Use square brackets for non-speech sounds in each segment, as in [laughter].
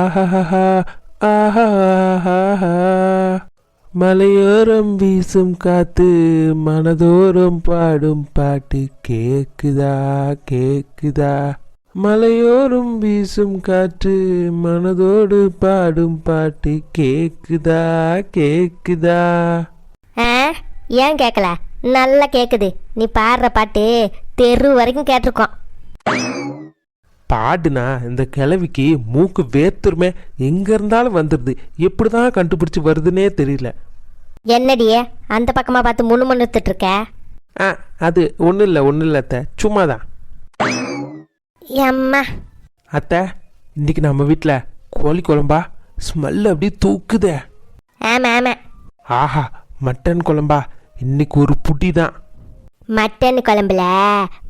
ஆஹா ஆஹா மலையோரம் வீசும் காத்து மனதோறும் பாடும் பாட்டு கேக்குதா கேக்குதா? மலையோரம் வீசும் காற்று மனதோடு பாடும் பாட்டு கேக்குதா கேக்குதா? ஆ ஏன் கேட்கல நல்லா கேக்குது. நீ பாடுற பாட்டு தெரு வரைக்கும் கேட்டிருக்கோம். பாடுனா இந்த கிழவிக்கு மூக்கு வேர்த்துருமே. எங்க இருந்தாலும் வந்துடுது எப்படிதான் கண்டுபிடிச்சு வருதுன்னே தெரியல. என்னடியே அந்த பக்கமாக பார்த்து முணு முணுத்துட்டு இருக்க? ஆ அது ஒன்றும் இல்லை ஒன்றும் இல்லை அத்தை. சும்மா தான் எம்மா. அத்தை இன்னைக்கு நம்ம வீட்டில் கோழி குழம்பா? ஸ்மெல் அப்படியே தூக்குதே. ஆமாம் ஆமாம் ஆஹா மட்டன் குழம்பா? இன்னைக்கு ஒரு புடி தான் மட்டன் குழம்புல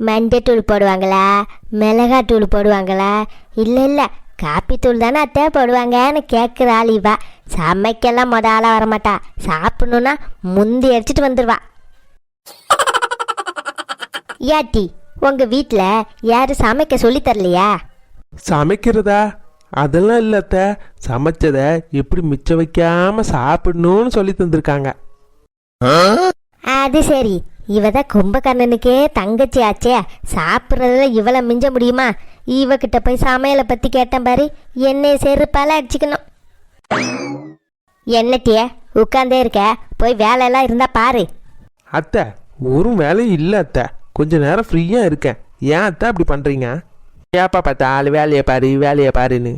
மஞ்சத்தூள் போடுவாங்களா? மிளகாத்தூள் போடுவாங்களா? இல்லை இல்லை காப்பித்தூள் தானே அத்தை போடுவாங்கன்னு கேட்குற ஆள் இவா சமைக்கெல்லாம் மொத ஆளாக வரமாட்டா. சாப்பிடணுன்னா முந்தி அடிச்சிட்டு வந்துடுவா ஏட்டி உங்கள் வீட்டில் யாரும் சமைக்க சொல்லித் தரலையா? சமைக்கிறதா? அதெல்லாம் இல்லை அத்தை. சமைச்சதை எப்படி மிச்சம் வைக்காம சாப்பிடணும்னு சொல்லி தந்திருக்காங்க. அது சரி. இவ தான் கும்பகர்ணனுக்கே தங்கச்சி ஆச்சே. சாப்பிட்றதுல இவளை மிஞ்ச முடியுமா? இவகிட்ட போய் சமையலை பற்றி கேட்டேன் பாரு. என்னை செருப்பால் அடிச்சுக்கணும். என்னட்டிய உட்காந்தே இருக்க. போய் வேலையெல்லாம் இருந்தா பாரு. அத்தை ஒரு வேலையும் இல்லை அத்தை. கொஞ்ச நேரம் ஃப்ரீயாக இருக்கேன். ஏன் அத்தை அப்படி பண்ணுறீங்க ஏப்பா பார்த்தா ஆள் வேலையை பாரு வேலையை பாருன்னு.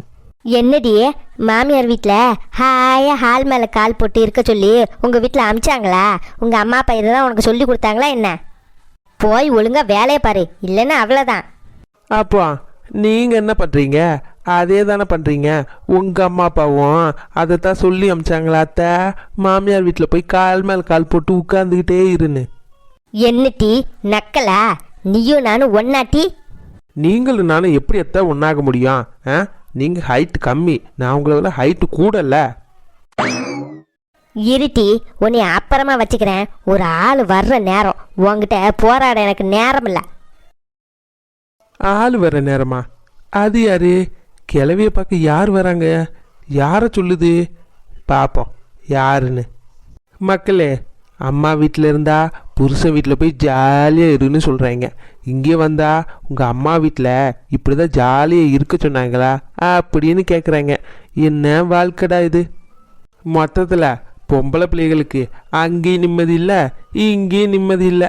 என்னடியே மாமியார் வீட்டில் ஹாயா ஹால் மேலே கால் போட்டு இருக்க சொல்லி உங்கள் வீட்டில் அமிச்சாங்களா? உங்கள் அம்மா அப்பா இதெல்லாம் உனக்கு சொல்லி கொடுத்தாங்களா என்ன? போய் ஒழுங்கா வேலையை பாரு. இல்லைன்னா அவ்வளோதான் அப்போ நீங்கள் என்ன பண்ணுறீங்க அதே தானே பண்ணுறீங்க உங்கள் அம்மா அப்பாவும் அதை தான் சொல்லி அமிச்சாங்களா அத்தை? மாமியார் வீட்டில் போய் கால் மேல் கால் போட்டு உட்காந்துக்கிட்டே இருன்னு. என்னட்டி நக்கலா? நீயும் நானும் ஒன்னாட்டி நீங்களும் நானும் எப்படி அத்தை ஒன்றாக முடியும் ஆ? நீங்கள் ஹைட் கம்மி. நான் உங்களை விட ஹைட்டு கூடல இருட்டி உன்னை அப்புறமா வச்சுக்கிறேன். ஒரு ஆள் வர்ற நேரம். உன்கிட்ட போராட எனக்கு நேரம் இல்லை. ஆள் வர நேரமா? அது யாரு? கிளவிய பார்க்க யார் வராங்க? யாரை சொல்லுது? பார்ப்போம் யாருன்னு. மக்களே அம்மா வீட்டில் இருந்தா புருஷன் வீட்டில் போய் ஜாலியாக இருன்னு சொல்கிறாங்க இங்கே வந்தா உங்கள் அம்மா வீட்டில் இப்படி தான் ஜாலியாக இருக்க சொன்னாங்களா? அப்படின்னு கேட்குறாங்க என்ன வாழ்க்கடா இது? மொத்தத்தில் பொம்பளை பிள்ளைகளுக்கு அங்கேயும் நிம்மதி இல்லை இங்கேயும் நிம்மதி இல்லை.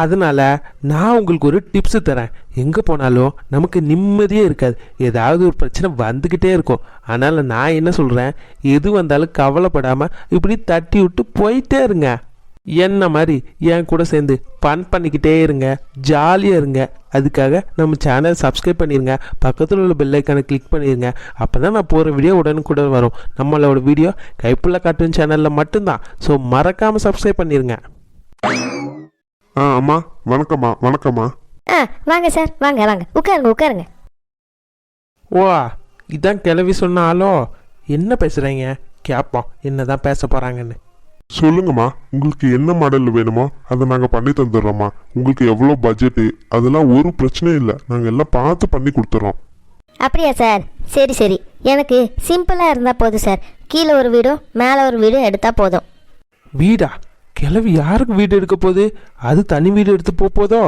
அதனால் நான் உங்களுக்கு ஒரு டிப்ஸு தரேன். எங்கே போனாலும் நமக்கு நிம்மதியே இருக்காது. ஏதாவது ஒரு பிரச்சனை வந்துக்கிட்டே இருக்கும். அதனால் நான் என்ன சொல்கிறேன் எது வந்தாலும் கவலைப்படாமல் இப்படி தட்டி விட்டு போயிட்டே இருங்க. என்ன மாதிரி என் கூட சேர்ந்து ஃபன் பண்ணிக்கிட்டே இருங்க ஜாலியாக இருங்க. அதுக்காக நம்ம சேனல் சப்ஸ்கிரைப் பண்ணிடுங்க பக்கத்தில் உள்ள பெல் ஐக்கானை கிளிக் பண்ணிடுங்க அப்போ தான் நான் போகிற வீடியோ உடனுக்குடன் வரும். நம்மளோட வீடியோ கைப்புள்ள கார்ட்டூன் சேனலில் மட்டும்தான். ஸோ மறக்காமல் சப்ஸ்கிரைப் பண்ணிடுங்க ஆ அம்மா வணக்கம்மா வணக்கம்மா. ஆ வாங்க சார் வாங்க வாங்க. உட்காருங்க உட்காருங்க. ஓ இதான் கிளவி சொன்ன ஆளோ? என்ன பேசுகிறீங்க கேட்போம் என்ன தான் பேச போகிறாங்கன்னு சொல்லுங்கம்மா உங்களுக்கு என்ன மாடல் வேணுமோ அதை நாங்கள் பண்ணி தந்துடுறோம்மா. உங்களுக்கு எவ்வளோ பட்ஜெட்டு அதெல்லாம் ஒரு பிரச்சனையும் இல்லை. நாங்கள் எல்லாம் பார்த்து பண்ணி கொடுத்துட்றோம் அப்படியா சார் சரி சரி. எனக்கு சிம்பிளாக இருந்தால் போதும் சார் கீழே ஒரு வீடும் மேலே ஒரு வீடும் எடுத்தால் போதும். வீடா? கிளவி யாருக்கு வீடு எடுக்க போகுது? அது தனி வீடு எடுத்து போக போதோ?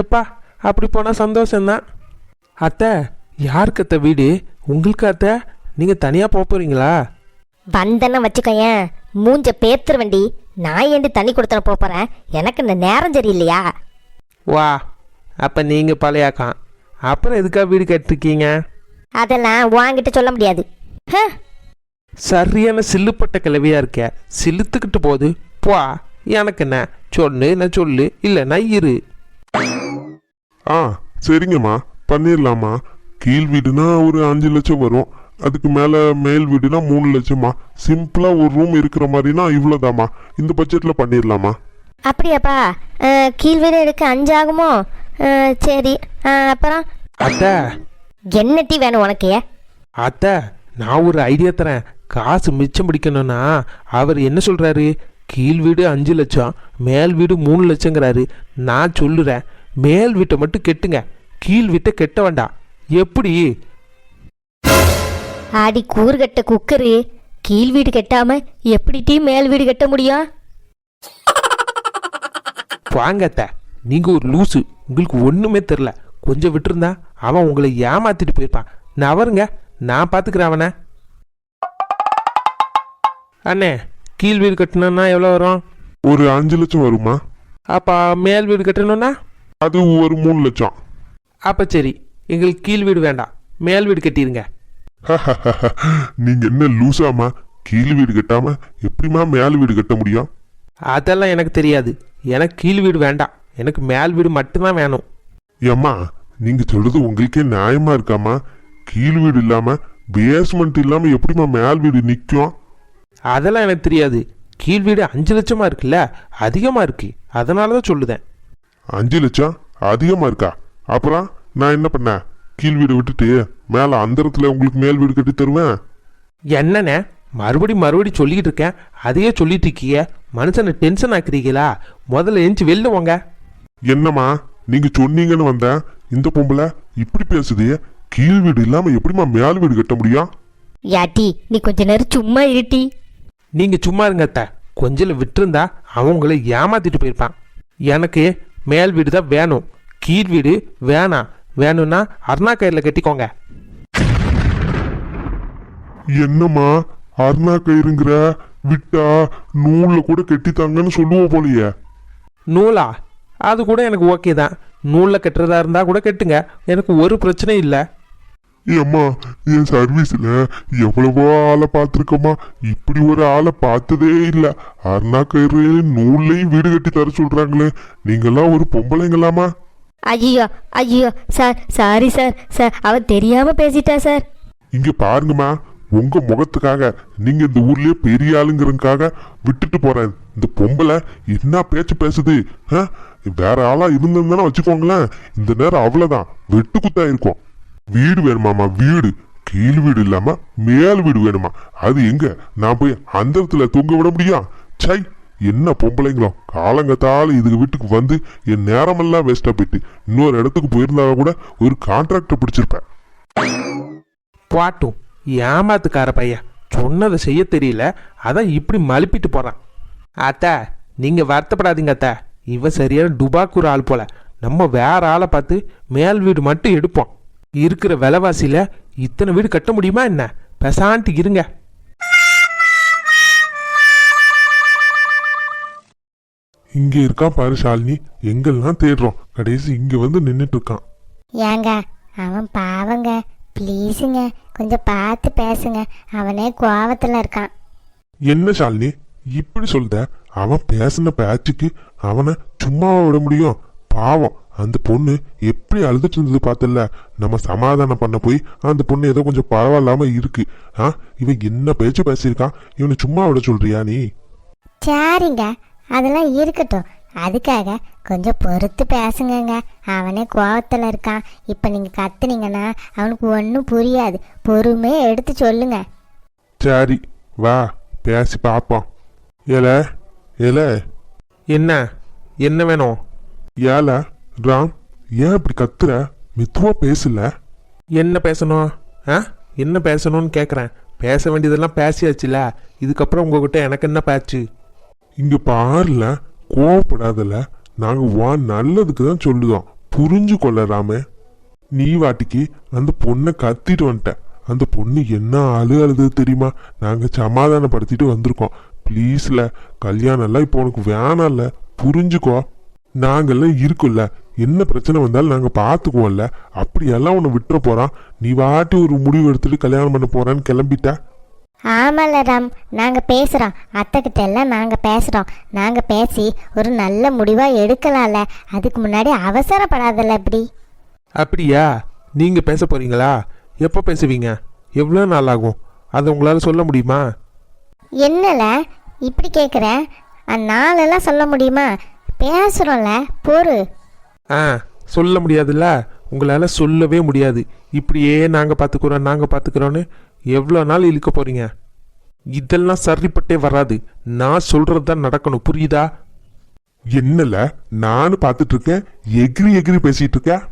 எப்பா அப்படி போனால் சந்தோஷம்தான். அத்தை யாருக்கு அத்தை வீடு? உங்களுக்கு அத்தை? நீங்கள் தனியாக போக போகிறீங்களா வந்தேன்னா வச்சுக்கோயேன். மூஞ்ச பேத்துரு வண்டி நான் ஏண்டி தண்ணி கொடுத்துட போகிறேன் எனக்கு இந்த நேரம் சரியில்லையா? வா அப்போ நீங்கள் பழையாக்கான் அப்புறம் எதுக்காக வீடு கட்டிருக்கீங்க? அதெல்லாம் வாங்கிட்டு சொல்ல முடியாது. ஹ, சரியான சில்லுப்பட்ட கிளவியா இருக்க. சிலுத்துக்கிட்டு போகுது. போ எனக்கு என்ன? சொல்லு நான் சொல்லு? இல்லை நான் இரு. ஆ சரிங்கம்மா. பண்ணிடலாம்மா கீழ் வீடுனா ஒரு அஞ்சு லட்சம் வரும். அதுக்கு மேலே மேல் வீடுனா மூணு லட்சமா. சிம்பிளாக ஒரு ரூம் இருக்கிற மாதிரினா இவ்வளோதாம்மா இந்த பட்ஜெட்டில் பண்ணிடலாமா? அப்படியாப்பா. கீழ் வீடு எடுக்க அஞ்சு ஆகுமோ? சரி. அப்புறம்? அத்தை. என்ன டீ வேணும் உனக்கு? அத்தை நான் ஒரு ஐடியா தரேன். காசு மிச்சம் பிடிக்கணும்னா அவர் என்ன சொல்கிறாரு கீழ் வீடு அஞ்சு லட்சம் மேல் வீடு மூணு லட்சங்கிறாரு. நான் சொல்லுறேன். மேல் வீட்டை மட்டும் கெட்டுங்க. கீழ் வீட்டை கெட்ட வேண்டாம். எப்படி? ஆடி கூறுகட்ட குக்கரு கீழ் வீடு கட்டாம எப்படி டீ மேல் வீடு கட்ட முடியும் வாங்க அத்தை. நீங்கள் ஒரு லூசு. உங்களுக்கு ஒன்றுமே தெரில கொஞ்சம் விட்டுருந்தா அவன் உங்களை ஏமாத்திட்டு போயிருப்பான். நவருங்க நான் பார்த்துக்கிறேன் அவனை. அண்ணே கீழ் வீடு கட்டணும்னா எவ்வளோ வரும்? ஒரு அஞ்சு லட்சம் வருமா அப்போ மேல் வீடு கட்டணும்னா? அது ஒரு மூணு லட்சம். அப்போ சரி. எங்களுக்கு கீழ் வீடு வேண்டாம். மேல் வீடு கட்டிடுங்க [laughs] நீங்க என்ன லூசாமா கீழ் வீடு கட்டாம எப்படிம்மா மேல் வீடு கட்ட முடியும்? அதெல்லாம் எனக்கு தெரியாது. எனக்கு கீழ் வீடு வேண்டாம். எனக்கு மேல் வீடு மட்டும்தான் வேணும். ஏம்மா நீங்க சொல்றது உங்களுக்கே நியாயமா இருக்காமா கீழ் வீடு இல்லாம பேஸ்மெண்ட் இல்லாம எப்படிம்மா மேல் வீடு நிக்கும்? அதெல்லாம் எனக்கு தெரியாது. கீழ் வீடு அஞ்சு லட்சமாக இருக்குல்ல? அதிகமாக இருக்கு. அதனால தான் சொல்லுதேன். அஞ்சு லட்சம் அதிகமா இருக்கா? அப்புறம் நான் என்ன பண்ணேன்? கீழ் வீடு விட்டுட்டு மேல அந்தரத்துல உங்களுக்கு மேல் வீடு கட்டி தருவேன். என்னண்ணே? மறுபடி மறுபடி சொல்லிக்கிட்டு இருக்கேன். அதையே சொல்லிட்டு இருக்கீங்க. மனுஷனை டென்ஷன் ஆக்குறீங்களா? முதல்ல எஞ்சி வெளில வாங்க. என்னம்மா நீங்க சொன்னீங்கன்னு வந்தேன். இந்த பொம்பளை இப்படி பேசுது. கீழ் வீடு இல்லாம எப்படிம்மா மேல் வீடு கட்ட முடியும்? யாட்டி நீ கொஞ்ச நேரம் சும்மா இருட்டி நீங்கள் சும்மா இருங்க அத்தை. கொஞ்சம் விட்டுருந்தா அவன் உங்களை ஏமாத்திட்டு போயிருப்பான். எனக்கு மேல் வீடு தான் வேணும். கீழ் வீடு வேணாம். வேணும்னா அருணா கயிறில் கட்டிக்கோங்க. என்னம்மா அருணா கயிறுங்கிற விட்டா நூல்ல கூட கட்டித்தாங்கன்னு சொல்லுவோம் போலயே. நூலா? அது கூட எனக்கு ஓகே தான். நூலில் கட்டுறதா இருந்தால் கூட கட்டுங்க. எனக்கு ஒரு பிரச்சனையும் இல்லை. ஏம்மா என் சர்வீஸ்ல எவ்வளவோ ஆளை பார்த்துருக்கோமா இப்படி ஒரு ஆளை பார்த்ததே இல்ல. அருணா கயிறு நூல்லையும் வீடு கட்டி தர சொல்றாங்களே. நீங்கெல்லாம் ஒரு பொம்பளைங்களாமா ஐயோ ஐயோ சார் சாரி சார். சார் அவ தெரியாம பேசிட்டா சார். இங்க பாருங்கம்மா. உங்க முகத்துக்காக நீங்க இந்த ஊர்லயே பெரிய ஆளுங்கிறதுக்காக விட்டுட்டு போறேன். இந்த பொம்பளை என்ன பேச்சு பேசுது? ஆ? வேற ஆளா இருந்திருந்தானே வச்சுக்கோங்களேன். இந்த நேரம் அவ்வளவுதான். வெட்டு குத்தா இருக்கும். வீடு வேணுமாமா வீடு. கீழ் வீடு இல்லாம மேல் வீடு வேணுமா? அது எங்க? நான் போய் அந்த இடத்துல தூங்க விட முடியும் சை என்ன பொம்பளைங்களோ? காலங்கத்தால் இதுக்கு வீட்டுக்கு வந்து என் நேரமெல்லாம் வேஸ்டா போயிட்டு. இன்னொரு இடத்துக்கு போயிருந்தா கூட ஒரு கான்ட்ராக்டர் பிடிச்சிருப்பேன். பாட்டும் ஏமாத்துக்கார பையன். சொன்னதை செய்ய தெரியல அதான் இப்படி மழுப்பிட்டு போகிறான் அத்தா நீங்கள் வருத்தப்படாதீங்க அத்தா. இவன் சரியான டுபாக்கூர் ஆள் போல. நம்ம வேற ஆளை பார்த்து மேல் வீடு மட்டும் எடுப்போம். இருக்கிற விலைவாசியில் இத்தனை வீடு கட்ட முடியுமா என்ன? பெசாண்ட்டு இருங்க. இங்க இருக்கான் பாரு ஷாலினி. எங்கெல்லாம் தேடுறோம்? கடைசி இங்க வந்து நின்னுட்டு இருக்கான். ஏங்க அவன் பாவங்க. ப்ளீஸுங்க கொஞ்சம் பார்த்து பேசுங்க. அவனே கோவத்தில் இருக்கான். என்ன ஷாலினி? இப்படி சொல்ற? அவன் பேசின பேச்சுக்கு அவனை சும்மாவா விட முடியும்? பாவம். அந்த பொண்ணு எப்படி அழுதுட்டு இருந்தது பார்த்தல நம்ம சமாதானம் பண்ண போய் அந்த பொண்ணு ஏதோ கொஞ்சம் பரவாயில்லாம இருக்கு. ஆ? இவன் என்ன பேச்சு பேசியிருக்கான்? இவனை சும்மா விட சொல்றியா நீ? சரிங்க. அதெல்லாம் இருக்கட்டும். அதுக்காக கொஞ்சம் பொறுத்து பேசுங்கங்க. அவனே கோவத்தில் இருக்கான். இப்போ நீங்கள் கத்துனீங்கன்னா அவனுக்கு ஒன்றும் புரியாது. பொறுமையாக எடுத்து சொல்லுங்க. சரி வா பேசி பாப்போம். ஏல ஏல. என்ன? என்ன வேணும்? ஏல ராம் ஏன் இப்படி கத்துற? மெதுவா பேசல. என்ன பேசணும்? ஆ? என்ன பேசணும்னு கேட்குறேன் பேச வேண்டியதெல்லாம் பேசியாச்சுல. இதுக்கப்புறம் உங்ககிட்ட எனக்கு என்ன பேச்சு? இங்க பாருல கோவப்படாதல. நாங்கள் வா நல்லதுக்கு தான் சொல்லுதோம். புரிஞ்சு கொள்ளறாமே நீ வாட்டிக்கு அந்த பொண்ணை கத்திட்டு வந்துட்ட அந்த பொண்ணு என்ன அழு அழுது தெரியுமா? நாங்கள் சமாதானப்படுத்திட்டு வந்திருக்கோம். ப்ளீஸ்ல கல்யாணம் எல்லாம் இப்போ உனக்கு வேணாம்ல. புரிஞ்சுக்கோ. நாங்கள்லாம் இருக்கோம்ல. என்ன பிரச்சனை வந்தாலும் நாங்கள் பார்த்துக்குவோம்ல அப்படியெல்லாம் உன்னை விட்டுற போகிறான் நீ வாட்டி ஒரு முடிவு எடுத்துட்டு கல்யாணம் பண்ண போகிறான்னு கிளம்பிட்ட. ஆமாம்ல ராம் நாங்கள் பேசுகிறோம் அத்தைக்கிட்ட எல்லாம் நாங்கள் பேசுகிறோம் நாங்கள் பேசி ஒரு நல்ல முடிவாக எடுக்கலாம்ல. அதுக்கு முன்னாடி அவசரப்படாதல்ல இப்படி அப்படியா? நீங்கள் பேச போகிறீங்களா எப்போ பேசுவீங்க? எவ்வளோ நாள் ஆகும்? அதை உங்களால் சொல்ல முடியுமா? என்னல? இப்படி கேட்குற நாளெல்லாம் சொல்ல முடியுமா? பேசுகிறோம்ல பொறு. ஆ சொல்ல முடியாதுல்ல. உங்களால் சொல்லவே முடியாது. இப்படியே நாங்கள் பார்த்துக்குறோம் நாங்கள் பார்த்துக்குறோன்னு எவ்வளோ நாள் இழுக்க போறீங்க? இதெல்லாம் சரிப்பட்டே வராது. நான் சொல்றது தான் நடக்கணும். புரியுதா? என்னல? நானும் பார்த்துட்டு இருக்கேன். எகிரி எகிரி பேசிட்டு இருக்க?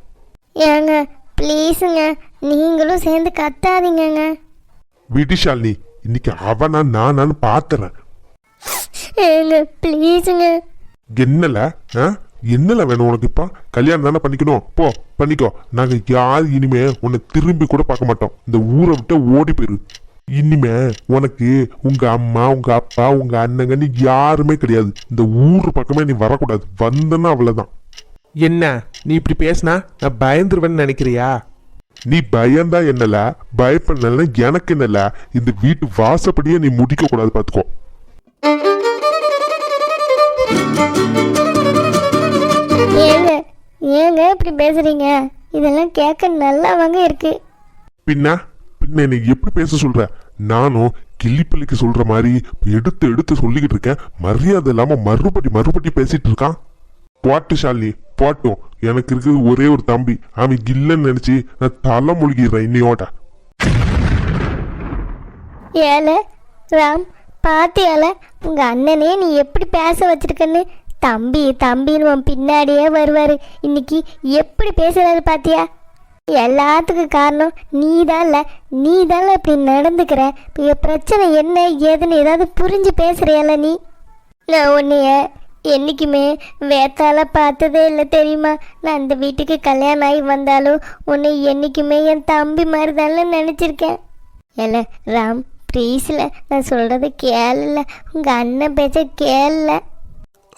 ஏங்க ப்ளீஸுங்க நீங்களும் சேர்ந்து கத்தாதீங்கங்க. விடிஷாலினி இன்னைக்கு அவனா நானான்னு பாத்துறேன். ஏங்க ப்ளீஸுங்க என்னல? ஆ? என்னல வேணும் உனக்கு இப்ப? கல்யாணம் தானே பண்ணிக்கணும். போ பண்ணிக்கோ. நாங்க யார் இனிமே உன்னை திரும்பி கூட பார்க்க மாட்டோம். இந்த ஊரை விட்டு ஓடி போயிரு. இனிமே உனக்கு உங்க அம்மா உங்க அப்பா உங்க அண்ணங்கன்னு யாருமே கிடையாது. இந்த ஊர் பக்கமே நீ வரக்கூடாது. வந்தன்னா அவ்வளவுதான். என்ன? நீ இப்படி பேசினா நான் பயந்துருவேன்னு நினைக்கிறியா? நீ பயந்தா என்னல? பயப்படல எனக்கு என்னல? இந்த வீட்டு வாசப்படியே நீ முடிக்க கூடாது பாத்துக்கோ ஏங்க ஏங்க இப்படி பேசுறீங்க? இதெல்லாம் கேட்க நல்லாவாங்க இருக்கு. பின்ன பின்ன நீ எப்படி பேச சொல்ற? நானும் கிளிப்பள்ளிக்கு சொல்ற மாதிரி எடுத்து எடுத்து சொல்லிக்கிட்டு இருக்கேன். மரியாதை இல்லாம மறுபடி மறுபடி பேசிட்டு இருக்கான். போட்டு ஷாலினி போட்டும். எனக்கு இருக்குது ஒரே ஒரு தம்பி. அவன் இல்லைன்னு நினைச்சு நான் தலை முழுகிடுறேன் இன்னையோட. ஏல ராம் பாத்தியால உங்க அண்ணனே நீ எப்படி பேச வச்சிருக்கன்னு தம்பி தம்பின்னு உன் பின்னாடியே வருவார். இன்னைக்கு எப்படி பேசுறாரு பாத்தியா? எல்லாத்துக்கும் காரணம் நீ தான்ல நீ தான்ல இப்படி நடந்துக்கிற. இப்போ பிரச்சனை என்ன ஏதுன்னு ஏதாவது புரிஞ்சு பேசுகிறியல்ல நீ? நான் உன்னைய என்றைக்குமே வேத்தால பார்த்ததே இல்லை தெரியுமா? நான் அந்த வீட்டுக்கு கல்யாணம் ஆகி வந்தாலும் உன்னை என்றைக்குமே என் தம்பி மாதிரி தானே நினச்சிருக்கேன். ஏல ராம் ப்ளீஸில் நான் சொல்கிறத கேளல. உங்கள் அண்ணன் பேச்ச கேளல.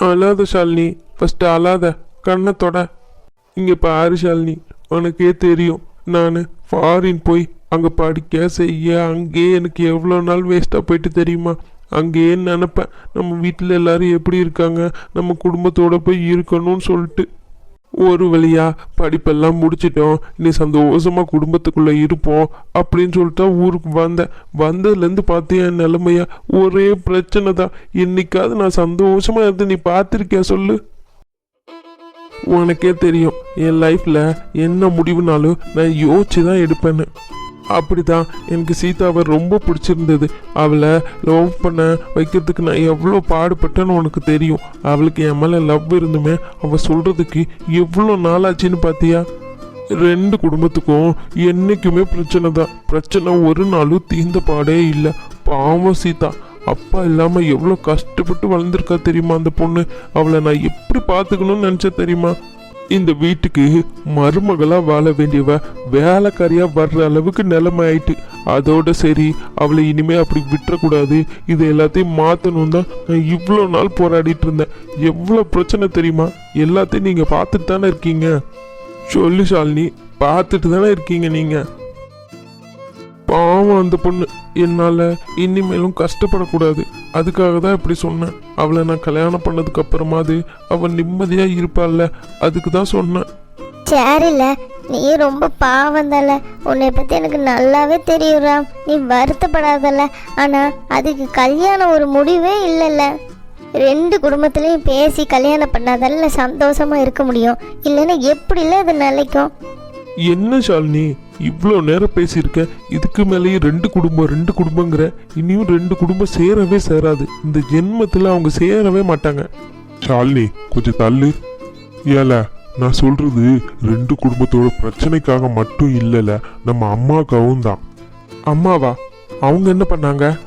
அழாத ஷாலினி ஃபஸ்ட்டு அழாத கண்ணை தொட இங்கே பாரு ஷாலினி உனக்கே தெரியும். நான் ஃபாரின் போய் அங்கே படிக்க செய்ய அங்கேயே எனக்கு எவ்வளோ நாள் வேஸ்ட்டாக போயிட்டு தெரியுமா? அங்கேயே நினப்பேன் நம்ம வீட்டில் எல்லாரும் எப்படி இருக்காங்க நம்ம குடும்பத்தோடு போய் இருக்கணும்னு சொல்லிட்டு. ஒரு வழியா படிப்பெல்லாம் முடிச்சிட்டோம். நீ சந்தோஷமா குடும்பத்துக்குள்ள இருப்போம் அப்படின்னு சொல்லிட்டு ஊருக்கு வந்தேன் வந்ததுலேருந்து பார்த்தியா என் நிலைமையா? ஒரே பிரச்சனை தான். இன்னைக்காவது நான் சந்தோஷமா இருந்து நீ பார்த்துருக்கியா சொல்லு? உனக்கே தெரியும் என் லைஃப்பில் என்ன முடிவுனாலும் நான் யோசிச்சு தான் எடுப்பேன்னு. அப்படிதான் எனக்கு சீதாவை ரொம்ப பிடிச்சிருந்தது. அவளை லவ் பண்ண வைக்கிறதுக்கு நான் எவ்வளோ பாடுபட்டேன்னு உனக்கு தெரியும். அவளுக்கு என் மேலே லவ் இருந்துமே அவள் சொல்கிறதுக்கு எவ்வளோ நாளாச்சுன்னு பார்த்தியா ரெண்டு குடும்பத்துக்கும் என்றைக்குமே பிரச்சனை தான். பிரச்சனை ஒரு நாளும் தீர்ந்த பாடே இல்லை. பாவம் சீதா. அப்பா இல்லாமல் எவ்வளோ கஷ்டப்பட்டு வளர்ந்துருக்கா தெரியுமா அந்த பொண்ணு? அவளை நான் எப்படி பார்த்துக்கணும்னு நினச்ச தெரியுமா? இந்த வீட்டுக்கு மருமகளாக வாழ வேண்டியவ வேலைக்காரியாக வர்ற அளவுக்கு நிலைமை ஆயிட்டு அதோட சரி அவளை இனிமே அப்படி விட்டுறக்கூடாது. இது எல்லாத்தையும் மாற்றணும் தான் நான் இவ்வளோ நாள் போராடிட்டு இருந்தேன். எவ்வளோ பிரச்சனை தெரியுமா? எல்லாத்தையும் நீங்கள் பார்த்துட்டு தானே இருக்கீங்க? சொல்லு ஷாலினி பார்த்துட்டு தானே இருக்கீங்க நீங்கள் பாவம் அந்த பொண்ணு. என்னால் இனிமேலும் கஷ்டப்படக்கூடாது. அதுக்காக தான் இப்படி சொன்னேன். அவளை நான் கல்யாணம் பண்ணதுக்கு அப்புறமாவது அவள் நிம்மதியாக இருப்பாள்ல. அதுக்கு தான் சொன்னேன். சரில்ல நீ ரொம்ப பாவம் தல. உன்னை பற்றி எனக்கு நல்லாவே தெரியும் நீ வருத்தப்படாதல்ல ஆனால் அதுக்கு கல்யாணம் ஒரு முடிவே இல்லைல்ல ரெண்டு குடும்பத்துலேயும் பேசி கல்யாணம் பண்ணாதல்ல சந்தோஷமா இருக்க முடியும். இல்லைன்னா எப்படில அது நிலைக்கும்? என்ன ஷாலினி? இவ்வளோ நேரம் பேசியிருக்க இதுக்கு மேலேயும் ரெண்டு குடும்பம் ரெண்டு குடும்பங்கிற இனியும் ரெண்டு குடும்பம் சேரவே சேராது. இந்த ஜென்மத்தில் அவங்க சேரவே மாட்டாங்க. ஷாலினி கொஞ்சம் தள்ளு. ஏல நான் சொல்றது ரெண்டு குடும்பத்தோட பிரச்சனைக்காக மட்டும் இல்லைல நம்ம அம்மாக்காவும் தான். அம்மாவா? அவங்க என்ன பண்ணாங்க?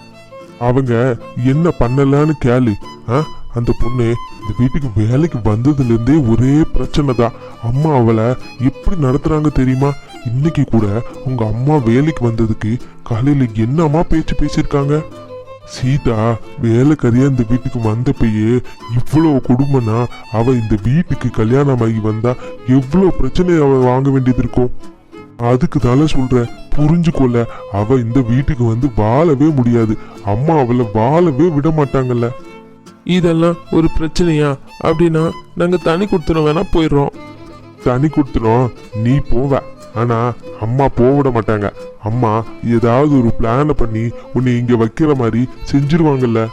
அவங்க என்ன பண்ணலான்னு கேளு. ஆ? அந்த பொண்ணு இந்த வீட்டுக்கு வேலைக்கு வந்ததுல இருந்தே ஒரே பிரச்சனை தான் அம்மா அவளை எப்படி நடத்துறாங்க தெரியுமா? இன்னைக்கு கூட உங்க அம்மா வேலைக்கு வந்ததுக்கு காலையில என்னம்மா பேச்சு பேசியிருக்காங்க? சீதா வேலைக்காரியா இந்த வீட்டுக்கு வந்தப்பயே இவ்வளோ குடும்பம்னா அவ இந்த வீட்டுக்கு கல்யாணம் ஆகி வந்தா எவ்வளோ பிரச்சனை அவ வாங்க வேண்டியது இருக்கும்? அதுக்கு தானே சொல்றேன் புரிஞ்சுக்கொள்ள அவ இந்த வீட்டுக்கு வந்து வாழவே முடியாது. அம்மா அவளை வாழவே விட மாட்டாங்கல்ல. இதெல்லாம் ஒரு பிரச்சனையா? அப்படின்னா நாங்கள் தனி கொடுத்துட வேணா போயிடுறோம். தனி கொடுத்துரும் நீ போவ. ஆனா அம்மா போவிட மாட்டாங்க. அம்மா ஏதாவது ஒரு பிளானை பண்ணி உன்னை இங்க வைக்கிற மாதிரி செஞ்சிருவாங்கல்ல?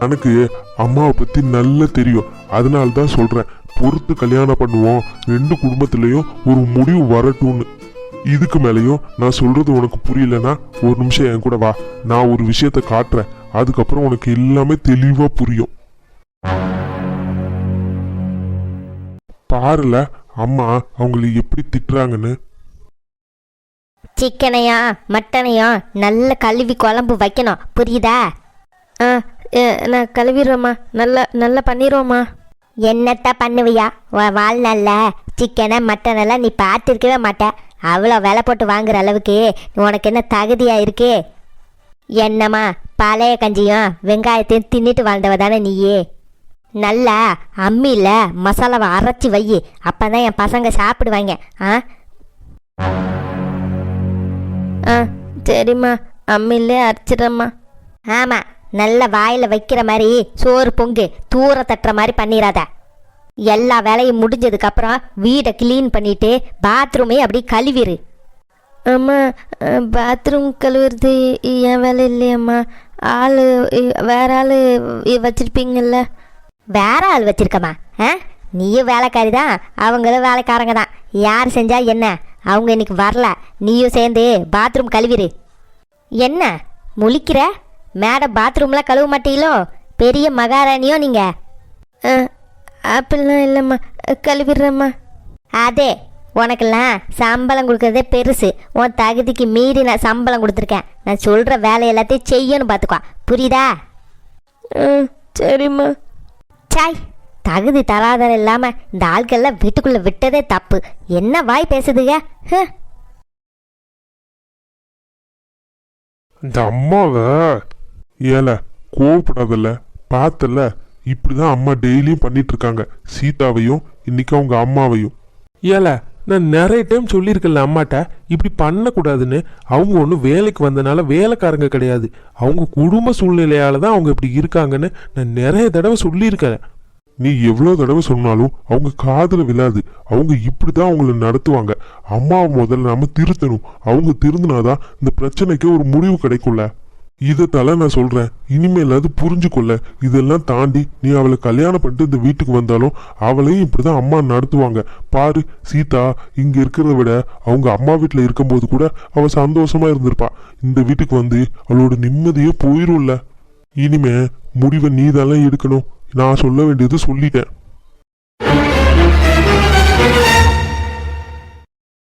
எனக்கு அம்மாவை பத்தி நல்லா தெரியும். அதனால தான் சொல்றேன். பொறுத்து கல்யாணம் பண்ணுவோம். ரெண்டு குடும்பத்துலேயும் ஒரு முடிவு வரட்டும்னு. இதுக்கு மேலேயும் நான் சொல்றது உனக்கு புரியலன்னா ஒரு நிமிஷம் என் கூட வா. நான் ஒரு விஷயத்த காட்டுறேன். அதுக்கப்புறம் உனக்கு எல்லாமே தெளிவா புரியும். பாருல அம்மா அவங்களை எப்படி திட்டுறாங்கன்னு. சிக்கனையும் மட்டனையும் நல்ல கழுவி குழம்பு வைக்கணும். புரியுதா? ஆ நான் கழுவிடுறோம்மா? நல்லா நல்லா பண்ணிடுவோம்மா. என்னத்த பண்ணுவியா? வாழ்நாளில் சிக்கனை மட்டனெல்லாம் நீ பார்த்துருக்கவே மாட்ட. அவ்வளோ விலை போட்டு வாங்குற அளவுக்கு உனக்கு என்ன தகுதியாக இருக்கு? என்னம்மா பழைய கஞ்சியும் வெங்காயத்தையும் தின்னுட்டு வாழ்ந்தவ தானே நீயே? நல்லா அம்மியில் மசாலாவை அரைச்சி வை. அப்போ தான் என் பசங்க சாப்பிடுவாங்க. ஆ? ஆ சரிம்மா. அம்மிலே அரைச்சிடுறேம்மா. ஆமாம் நல்ல வாயில் வைக்கிற மாதிரி சோறு பொங்கு தூர தட்டுற மாதிரி பண்ணிடாத எல்லா வேலையும் முடிஞ்சதுக்கப்புறம் வீடை க்ளீன் பண்ணிட்டு பாத்ரூமே அப்படி கழுவிரு. அம்மா பாத்ரூம் கழுவுறது என் வேலை இல்லையம்மா. ஆள் வேற ஆள் வச்சிருப்பீங்கல்ல. வேற ஆள் வச்சுருக்கம்மா ஆ? நீயும் வேலைக்காரி தான் அவங்களும் வேலைக்காரங்க தான் யார் செஞ்சால் என்ன? அவங்க இன்னைக்கு வரல. நீயும் சேர்ந்து பாத்ரூம் கழுவிரு. என்ன? முழிக்கிற? மேடம் பாத்ரூம்லாம் கழுவ மாட்டீங்களோ? பெரிய மகாராணியோ நீங்கள் ஆ, அப்படிலாம் இல்லைம்மா. கழுவிடுறேம்மா. அதே உனக்கெல்லாம் சம்பளம் கொடுக்கறதே பெருசு. உன் தகுதிக்கு மீறி நான் சம்பளம் கொடுத்துருக்கேன். நான் சொல்கிற வேலை எல்லாத்தையும் செய்யணும் பார்த்துக்கோ புரியுதா? ஆ சரிம்மா. சாய் தகுதி தராதரம் இல்லாமல் இந்த ஆட்கள்லாம் வீட்டுக்குள்ளே விட்டதே தப்பு. என்ன வாய் பேசுதுங்க? ஹ். இந்த அம்மாவை ஏல கோவப்படாதல்ல பார்த்தல இப்படிதான் அம்மா டெய்லியும் பண்ணிட்டு இருக்காங்க சீதாவையும் இன்னைக்கு அவங்க அம்மாவையும். ஏல நான் நிறைய டைம் சொல்லியிருக்கேன்ல அம்மாட்ட. இப்படி பண்ணக்கூடாதுன்னு. அவங்க ஒன்றும் வேலைக்கு வந்தனால வேலைக்காரங்க கிடையாது. அவங்க குடும்ப சூழ்நிலையால தான் அவங்க இப்படி இருக்காங்கன்னு நான் நிறைய தடவை சொல்லியிருக்கேன். நீ எவ்வளவு தடவை சொன்னாலும் அவங்க காதில் விழாது. அவங்க இப்படிதான் அவங்கள நடத்துவாங்க. அம்மாவை முதல்ல நாம திருத்தணும். அவங்க திருந்தினாதான் இந்த பிரச்சனைக்கு ஒரு முடிவு கிடைக்கும்ல. இதைத்தால நான் சொல்றேன். இனிமேலாவது புரிஞ்சுக்கொள்ள. இதெல்லாம் தாண்டி நீ அவளை கல்யாணம் பண்ணிட்டு இந்த வீட்டுக்கு வந்தாலும் அவளையும் இப்படிதான் அம்மா நடத்துவாங்க. பாரு சீதா இங்க இருக்கிறத விட அவங்க அம்மா வீட்டுல இருக்கும்போது கூட அவள் சந்தோஷமா இருந்திருப்பா. இந்த வீட்டுக்கு வந்து அவளோட நிம்மதியே போயிரும்ல. இனிமே முடிவை நீ எடுக்கணும். நான் சொல்ல வேண்டியது சொல்லிட்டேன்.